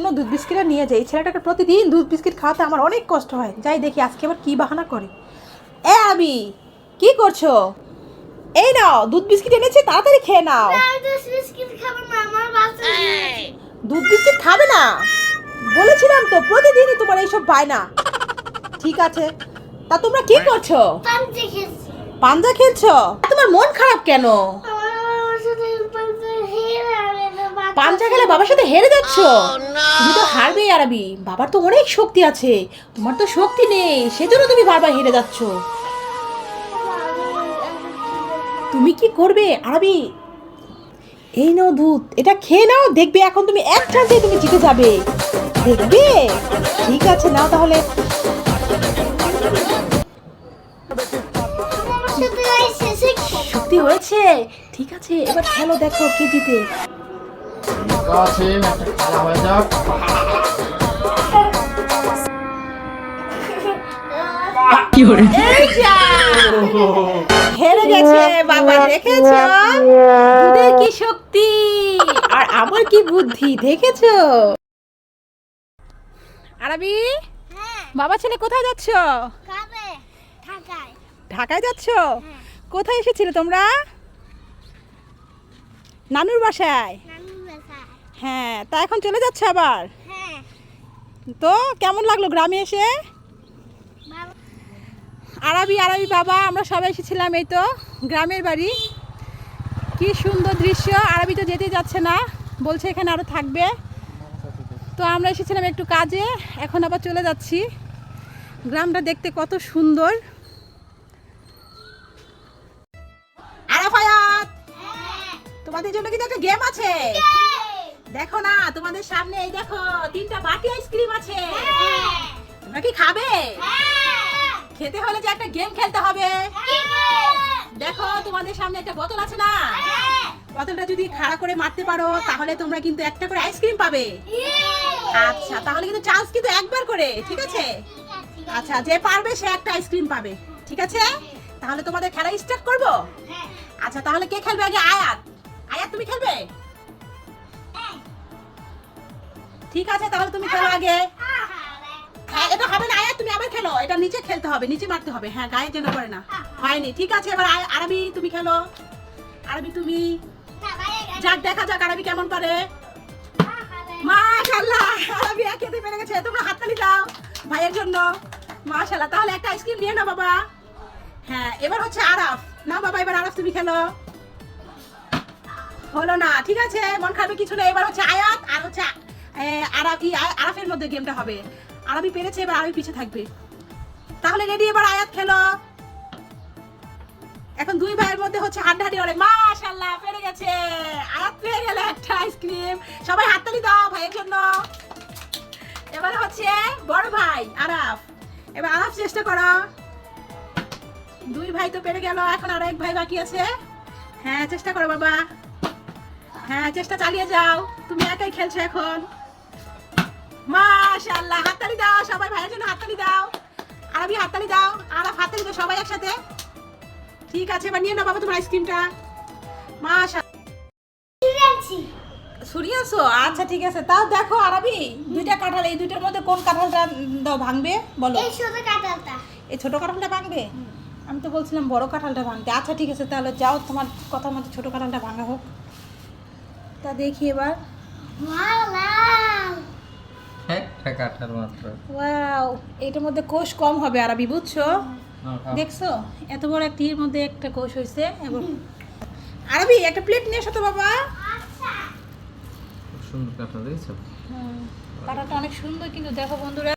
জন্য দুধ বিস্কিটটা নিয়ে যাই। ছেলেটাকে প্রতিদিন দুধ বিস্কিট খাওয়াতে আমার অনেক কষ্ট হয়। যাই দেখি আজকে আবার কী বাহানা করে। এ আবি কি করছ? এই নাও দুধ বিস্কিট এনেছি তাড়াতাড়ি খেয়ে নাও। দুধ বিস্কিট খাবে না? বলেছিলাম তো প্রতিদিনই তোমার এইসব বায়না ঠিক আছে তা তোমরা কি করছ? পাঞ্জা খেলছো তোমার মন খারাপ কেন? পাঞ্জা খেলে বাবার সাথে হেরে যাচ্ছ। তুমি তো হারবে আরবি। বাবার তো অনেক শক্তি আছে। তোমার তো শক্তি নেই সেজন্য তুমি বারবার হেরে যাচ্ছ। তুমি কি করবে আরবি? এই নাও দুধ এটা খেয়ে নাও দেখবে এখন তুমি এক চান্সে তুমি জিতে যাবে। দেখবে? ঠিক আছে নাও তাহলে। শক্তি হয়েছে। ঠিক আছে এবার খেলো দেখো কে জিতে। হয়ে যাক। হেরে গেছে বাবা দেখেছ? দুধের কি শক্তি? আর আমার কি বুদ্ধি দেখেছ? আরবি? বাবা ছেলে কোথায় যাচ্ছ? ঢাকায়। যাচ্ছ? কোথায় এসেছিলে তোমরা? নানুর বাসায়। হ্যাঁ তা এখন চলে যাচ্ছে আবার? তো কেমন লাগল গ্রামে এসে? আরবি আরবি বাবা আমরা সবাই এসেছিলাম এই তো গ্রামের বাড়ি। কি সুন্দর দৃশ্য আরবি তো যেতে যাচ্ছে না বলছে এখানে আরও থাকবে। তো আমরা এসেছিলাম একটু কাজে এখন আবার চলে যাচ্ছি। গ্রামটা দেখতে কত সুন্দর। আরাফায়াত! তোমাদের জন্য কিন্তু একটা গেম আছে। দেখো না তোমাদের সামনে এই দেখো তিনটা বাটি আইসক্রিম আছে। তোমরা কি খাবে? খেতে হলে যে একটা গেম খেলতে হবে। দেখো তোমাদের সামনে একটা বোতল আছে না? বোতলটা যদি খাড়া করে মারতে পারো তাহলে তোমরা কিন্তু একটা করে আইসক্রিম পাবে। আচ্ছা তাহলে কিন্তু চান্স কিন্তু একবার করে ঠিক আছে? আচ্ছা যে পারবে সে একটা আইসক্রিম পাবে ঠিক আছে? তাহলে তোমাদের খেলা স্টার্ট করব? আচ্ছা তাহলে কে খেলবে আগে? আয়াত। আয়াত তুমি খেলবে? ঠিক আছে, তাহলে তুমি খেলো আগে। হ্যাঁ এটা হবে না আয়াত তুমি আবার খেলো। এটা নিচে খেলতে হবে, নিচে মারতে হবে। হ্যাঁ গায়ে যেন পড়ে না। হয়নি। ঠিক আছে, এবার আয়- আরবি, তুমি খেলো। আরবি, তুমি। যাক, দেখা যাক আরবি কেমন পারে গেছে। তোমরা দাও ভাইয়ের জন্য। তাহলে একটা নিয়ে নাও বাবা। হ্যাঁ এবার হচ্ছে না বাবা, এবার তুমি খেলো। হলো না, ঠিক আছে, মন কিছু এবার হচ্ছে আয়াত আর হচ্ছে আ- আরাফের মধ্যে গেমটা হবে। আরবি পেরেছে, এবার আরবি পিছে থাকবে। তাহলে রেডি এবার আয়াত খেলো। এখন দুই ভাইয়ের মধ্যে হচ্ছে হাড্ডাহাড্ডি অনেক। মাশাআল্লাহ, পেরে গেছে। আয়াত পেয়ে গেলে একটা আইসক্রিম সবাই হাততালি দাও ভাইয়ের জন্য। এবারে হচ্ছে বড় ভাই, আরাফ। এবার আরাফ চেষ্টা করো। দুই ভাই তো পেরে গেল, এখন আর এক ভাই বাকি আছে। হ্যাঁ চেষ্টা করো বাবা। হ্যাঁ চেষ্টা চালিয়ে যাও। তুমি একাই খেলছো এখন। মাশাআল্লাহ হাততালি দাও সবাই ভাইয়ের জন্য হাততালি দাও। আরবি হাততালি দাও আরাফ হাততালি দাও সবাই একসাথে। ঠিক আছে এবার নিয়ে নাও বাবা তোমার আইসক্রিমটা। মাশা সরিয়ে আসো আচ্ছা ঠিক আছে। তাও দেখো আরবি দুইটা কাঁঠাল এই দুইটার মধ্যে কোন কাঁঠালটা দাও ভাঙবে? বলো। এই ছোট কাঁঠালটা। ভাঙবে? আমি তো বলছিলাম বড় কাঁঠালটা ভাঙতে। আচ্ছা ঠিক আছে তাহলে যাও তোমার কথা মতো ছোট কাঁঠালটা ভাঙা হোক। তা দেখি এবার। কাঠার মাত্র। ওয়াও এটার মধ্যে কোষ কম হবে আরবি বুঝছ? দেখছ? এত বড় এক তীর মধ্যে একটা কোষ হয়েছে এবং আরবি একটা প্লেট নিয়ে এসো তো বাবা। সুন্দর দেখছ? অনেক সুন্দর কিন্তু দেখো বন্ধুরা।